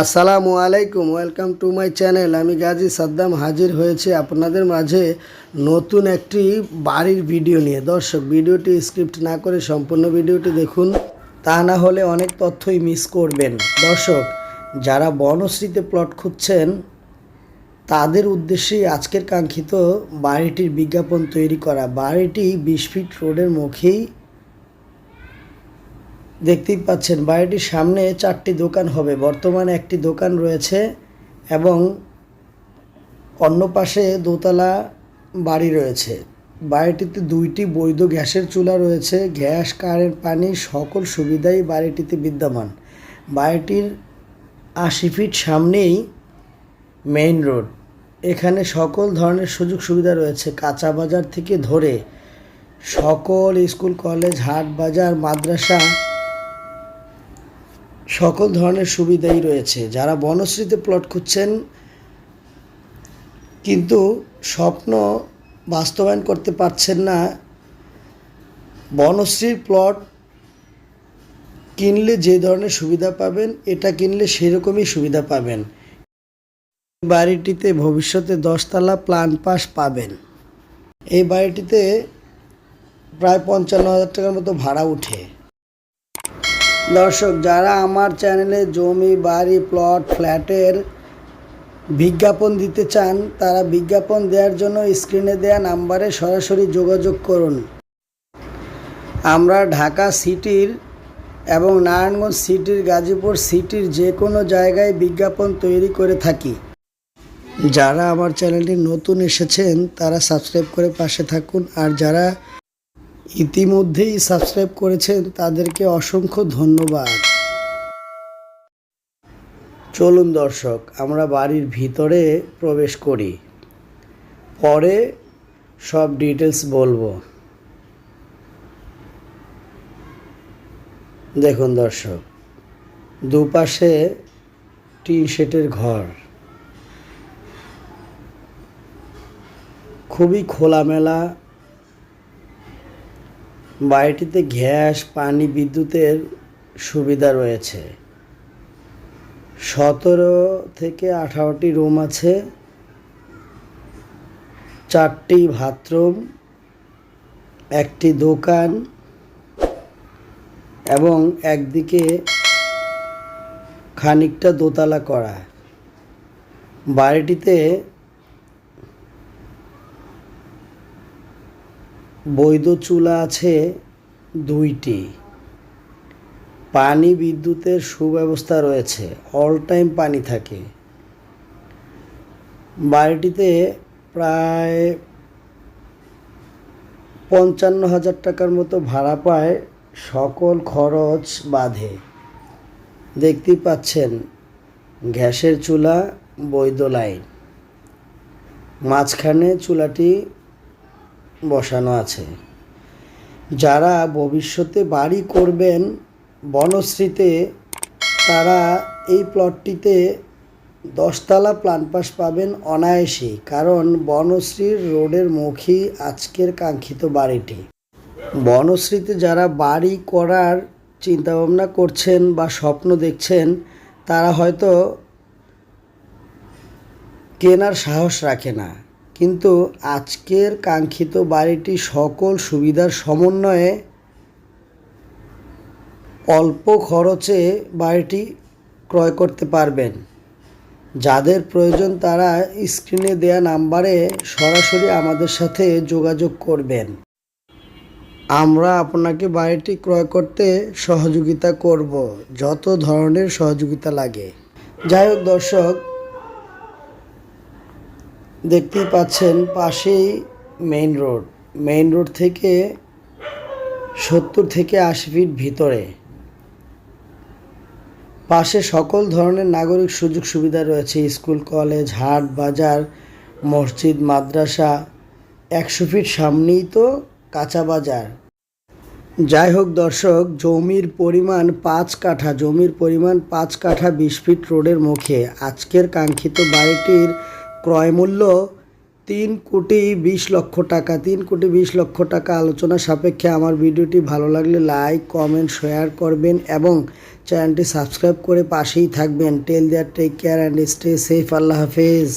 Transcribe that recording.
আসসালামু আলাইকুম, welcome to my channel. আমি গাজী সাদ্দাম হাজির হয়েছে আপনাদের মাঝে নতুন একটি বাড়ির ভিডিও নিয়ে। দর্শক, ভিডিওটি স্ক্রিপ্ট না করে সম্পূর্ণ ভিডিওটি দেখুন, তা না হলে অনেক তথ্যই মিস করবেন। দর্শক, যারা বনশ্রীতে প্লট খুঁজছেন, তাদের উদ্দেশ্যেই আজকের কাঙ্ক্ষিত বাড়িটির বিজ্ঞাপন তৈরি করা। বাড়িটি বিশ ফিট রোডের মুখেই দেখতেই পাচ্ছেন, বাড়িটির সামনে চারটি দোকান হবে। বর্তমানে একটি দোকান রয়েছে এবং অন্য পাশে দোতলা বাড়ি রয়েছে। বাড়িটিতে দুইটি বৈধ গ্যাসের চুলা রয়েছে, গ্যাস, কারেন্ট, পানি, সকল সুবিধাই বাড়িটিতে বিদ্যমান। বাড়িটির আশি ফিট সামনেই মেইন রোড। এখানে সকল ধরনের সুযোগ সুবিধা রয়েছে। কাঁচা বাজার থেকে ধরে সকল স্কুল, কলেজ, হাট বাজার, মাদ্রাসা সকল ধরনের সুবিধাই রয়েছে। যারা বনশ্রীতে প্লট খুঁজছেন, কিন্তু স্বপ্ন বাস্তবায়ন করতে পারছেন না, বনশ্রীর প্লট কিনলে যে ধরনের সুবিধা পাবেন, এটা কিনলে সেরকমই সুবিধা পাবেন। বাড়িটিতে ভবিষ্যতে দশতলা প্লান পাস পাবেন। এই বাড়িটিতে প্রায় পঞ্চান্ন হাজার টাকার মতো ভাড়া উঠে। দর্শক, যারা আমার চ্যানেলে জমি, বাড়ি, প্লট, ফ্ল্যাটের বিজ্ঞাপন দিতে চান, তারা বিজ্ঞাপন দেওয়ার জন্য স্ক্রিনে দেওয়া নাম্বারে সরাসরি যোগাযোগ করুন। আমরা ঢাকা সিটির এবং নারায়ণগঞ্জ সিটির, গাজীপুর সিটির যে কোনো জায়গায় বিজ্ঞাপন তৈরি করে থাকি। যারা আমার চ্যানেলটি নতুন এসেছেন, তারা সাবস্ক্রাইব করে পাশে থাকুন। আর যারা ইতিমধ্যেই সাবস্ক্রাইব করেছেন তাদেরকে অসংখ্য ধন্যবাদ। চলুন দর্শক, আমরা বাড়ির ভিতরে প্রবেশ করি। পরে সব ডিটেলস বলব। দেখুন দর্শক, দুপাশে টিন শেটের ঘর। খুবই খোলামেলা বাড়িটিতে গ্যাস, পানি, বিদ্যুতের সুবিধা রয়েছে। সতেরো থেকে আঠারোটি রুম আছে, চারটি বাথরুম, একটি দোকান এবং একদিকে খানিকটা দোতলা করা। বাড়িটিতে বৈধ চুলা আছে দুইটি। পানি বিদ্যুতের সুব্যবস্থা রয়েছে অল টাইম পানি থাকে। বাড়িটিতে প্রায় পঞ্চান্ন হাজার টাকার মতো ভাড়া পায়, সকল খরচ বাঁধে। দেখতেই পাচ্ছেন, গ্যাসের চুলা, বৈধ লাইন। মাঝখানে চুলাটি বসানো আছে। যারা ভবিষ্যতে বাড়ি করবেন বনশ্রীতে, তারা এই প্লটটিতে দশতলা প্লান পাস পাবেন অনায়াসেই কারণ বনশ্রীর রোডের মুখেই আজকের কাঙ্ক্ষিত বাড়িটি। বনশ্রীতে যারা বাড়ি করার চিন্তাভাবনা করছেন বা স্বপ্ন দেখছেন, তারা হয়তো কেনার সাহস রাখে না। কিন্তু আজকের কাঙ্ক্ষিত বাড়িটি সকল সুবিধার সমন্বয়ে অল্প খরচে বাড়িটি ক্রয় করতে পারবেন। যাদের প্রয়োজন তারা স্ক্রিনে দেয়া নাম্বারে সরাসরি আমাদের সাথে যোগাযোগ করবেন। আমরা আপনাকে বাড়িটি ক্রয় করতে সহযোগিতা করব, যত ধরনের সহযোগিতা লাগে। যাই হোক দর্শক দেখতেই পাচ্ছেন পাশেই মেইন রোড মেইন রোড থেকে সত্তর থেকে আশি ফিট ভিতরে। পাশে সকল ধরনের নাগরিক সুযোগ সুবিধা রয়েছে, স্কুল, কলেজ, হাট, বাজার, মসজিদ, মাদ্রাসা, একশো ফিট সামনেই তো কাঁচা বাজার। যাই হোক দর্শক, জমির পরিমাণ পাঁচ কাঠা, জমির পরিমাণ পাঁচ কাঠা বিশ ফিট রোডের মুখে। আজকের কাঙ্ক্ষিত বাড়িটির ক্রয় মূল্য তিন কোটি বিশ লক্ষ টাকা। তিন কোটি বিশ লক্ষ টাকা আলোচনা সাপেক্ষে আমার ভিডিওটি ভালো লাগলে লাইক, কমেন্ট, শেয়ার করবেন এবং চ্যানেলটি সাবস্ক্রাইব করে পাশেই থাকবেন। Tell there take care and stay safe আল্লাহ হাফেজ।